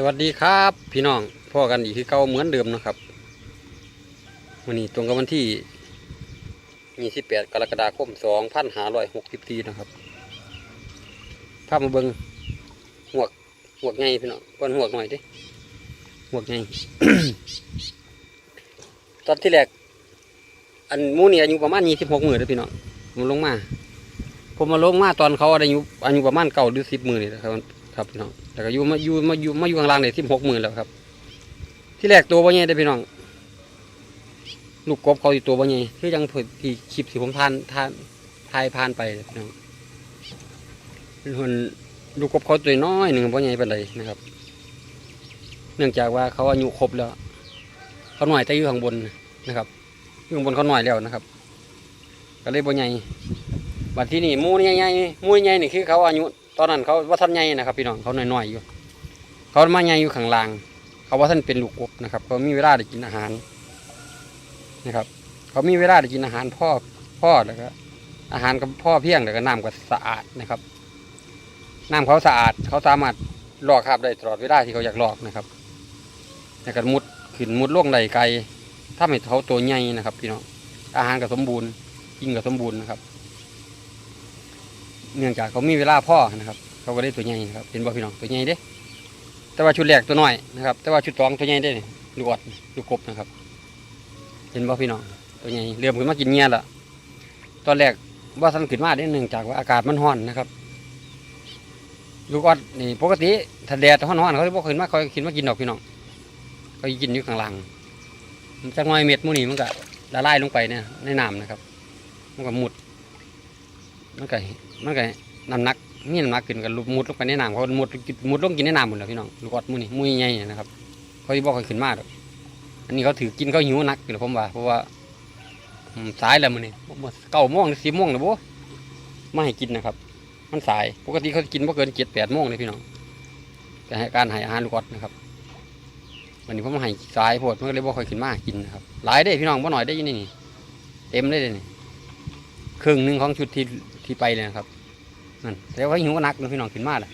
สวัสดีครับ พี่น้องพ่อกันอีกคือเก่าเหมือนเดิมนะครับวันนี้ตรงกับวันที่28กรกฎาคม2564นะครับภาพมาเบิงหวกหวกไงพี่น้องก้อนหวกหน่อยดิหวกไงตอนที่แรกอันมูนี่อายุประมาณ26มือเลยพี่น้องมันลงมา ผมมาลงมาตอนเขาอายุอายุประมาณเก้าหรือสิบมือนี่นะครับ ครับพี่น้องแต่ก็อยู่มาอยู่มาอยู่มาอยู่ข้างล่างได้สิบหกหมื่นแล้วครับ ที่แรกตัวบ่ใหญ่ได้พี่น้องลูกกบเขาอยู่ตัวบ่ใหญ่คือยังเผยที่คลิปที่ผมทานทานทายผ่านไปพี่น้องเป็นลูกกบเขาตัวน้อยหนึ่งบ่ใหญ่ไปเลยนะครับ เนื่องจากว่าเขาอายุครบแล้วเขาหน่อยแต่อยู่ข้างบนนะครับอยู่ข้างบนเขาหน่อยแล้วนะครับ ก็เลยบ่ใหญ่บัดที่นี่มูใหญ่ๆหมูใหญ่นี่คือเขาอายุ ตอนนั้นเขาว่าท่านใหญ่นะครับพี่น้องเขาหน้อยๆอยู่ เขามาใหญ่อยู่ข้างล่าง เขาว่าท่านเป็นลูกกบนะครับเขามีเวลาได้กินอาหารนะครับ เขามีเวลาได้กินอาหารพ่อพ่อแล้วก็อาหารกับพ่อเพียงแล้วก็น้ำก็สะอาดนะครับน้ำเขาสะอาดเขาสามารถลอกคราบได้ตลอดเวลาที่เขาอยากลอกนะครับแล้วก็มุดขึ้นมุดล่วงไหลไกลถ้าไม่เขาตัวใหญ่นะครับ พี่น้องอาหารก็สมบูรณ์กินก็สมบูรณ์นะครับ เนื่องจากเขามีเวลาพ่อนะครับ เขาก็ได้ตัวใหญ่ครับเป็นบ่พี่น้องตัวใหญ่เด้ แต่ว่าชุดแรกตัวน้อยนะครับ แต่ว่าชุดสองตัวใหญ่ได้นี่ลูกอดลูกกบนะครับ เห็นบ่พี่น้องตัวใหญ่เริ่มขึ้นมากินเงี้ยละตอนแรกว่าสันขึ้นมาได้เนื่องจากว่าอากาศมันร้อนนะครับ ลูกอดนี่ปกติถ้าแดดร้อนๆเขาจะบ่ขึ้นมาเขาขึ้นมากินดอกพี่น้องเขากินอยู่ข้างล่างมันจะน้อยเม็ดมูนี่มันก็ละลายลงไปเนี่ยในน้ำนะครับ มันก็หมุด มันก็มันก็น้ำหนักมีน้ำหนักขึ้นกันมุดลงไปในน้ำเขามุดมุดลงกินในน้ำหมดแล้วพี่น้องลูกอดมูนี่หมูใหญ่นะครับเขาที่บอกเขาขึ้นมาดอกอันนี้เขาถือกินเขาหิวนักอยู่แล้วผมว่า เพราะว่าสายแล้วมันนี่เก้าโมงหรือสิบโมงนะโบไม่ให้กินนะครับ มันสายปกติเขากินบ่เกินเจ็ดแปดโมงเลยพี่น้องแต่การให้อาหารลูกอดนะครับวันนี้ผมให้สายโพดมันก็เลยบ่ค่อยขึ้นมากินนะครับหลายได้พี่น้องบ่หน่อยได้ยินนี่เต็มเลยเด้นี่ครึ่งหนึ่งของชุดที่ ที่ไปเลยนะครับนั่นแต่ว่าหิวก็นักนะพี่น้องขึ้นมาเลย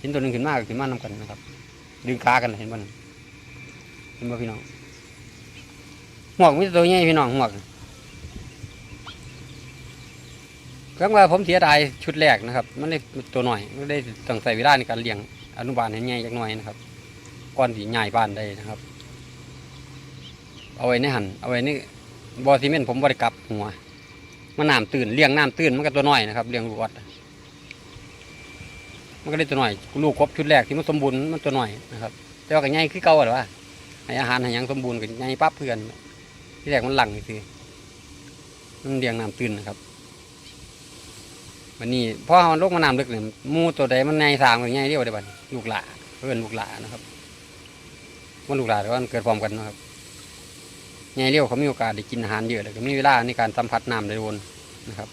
เห็นตัวหนึ่งขึ้นมากขึ้นมาน้ำกันนะครับ ดึงขากันเห็นบ่นั่นเห็นบ่พี่น้องหมวกมีแต่ตัวใหญ่พี่น้องหมวกครั้งว่าผมเสียดายชุดแรกนะครับ มันได้ตัวหน่อยมันได้ต้องใส่เวลาในการเลี้ยงอนุบาลให้ใหญ่จักหน่อยนะครับก่อนที่ใหญ่บ้านได้นะครับ เอาไว้ในหันเอาไว้ในบอซีเมนผมบริกับหัว มันน้ำตื่นเลี้ยงน้ำตื่นมันก็ตัวน้อยนะครับเลี้ยงลูกออดมันก็ได้ตัวหน้อยลูกครบชุดแรกที่มันสมบูรณ์มันตัวหน้อยนะครับแต่ว่าก็ใหญ่คือเก่าหรือวะให้อาหารให้ยังสมบูรณ์ก็ใหญ่ปั๊บเพื่อนที่แรกมันหลังคือมันเลี้ยงน้ำตื่นนะครับวันนี้พ่อมันลกมาน้ำลึกเนี่ยมูตัวใดมันใหญ่สามก็ใหญ่เรียกว่าได้บัดนี้ลูกหลาเพื่อนลูกหลานะครับ มันลูกหลาแต่ว่ามันเกิดพร้อมกันนะครับ ใหญ่เรียวเขามีโอกาสได้กินอาหารเยอะเลยก็มีเวลาในการสัมผัสน้ำได้วนนะครับ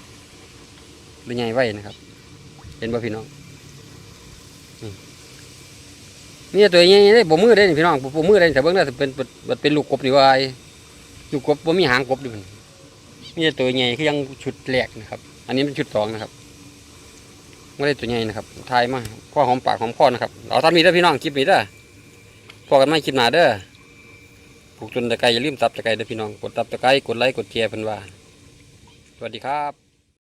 เป็นใหญ่ไว้นะครับ เห็นบ่พี่น้องนี่ตัวใหญ่ได้บ่มือได้นี่พี่น้องบ่มือได้แต่เบิ่งได้เป็นเป็นเป็นลูกกบนี่ว่าลูกกบบ่มีหางกบดิมันนี่ตัวใหญ่คือยังชุดแรกนะครับ อันนี้เป็นชุดสองนะครับไม่ได้ตัวใหญ่นะครับทายมาข้อหอมปากหอมคอนะครับ เอาทำนี้เด้อพี่น้องคลิปนี้เด้อพอกันไม่คลิปหนาเด้อ ผูกจนตะไคร้อย่าลืมตับตะไคร้เด้อพี่น้อง กดตับตะไคร้กดไลค์กดแชร์เพิ่นว่า สวัสดีครับ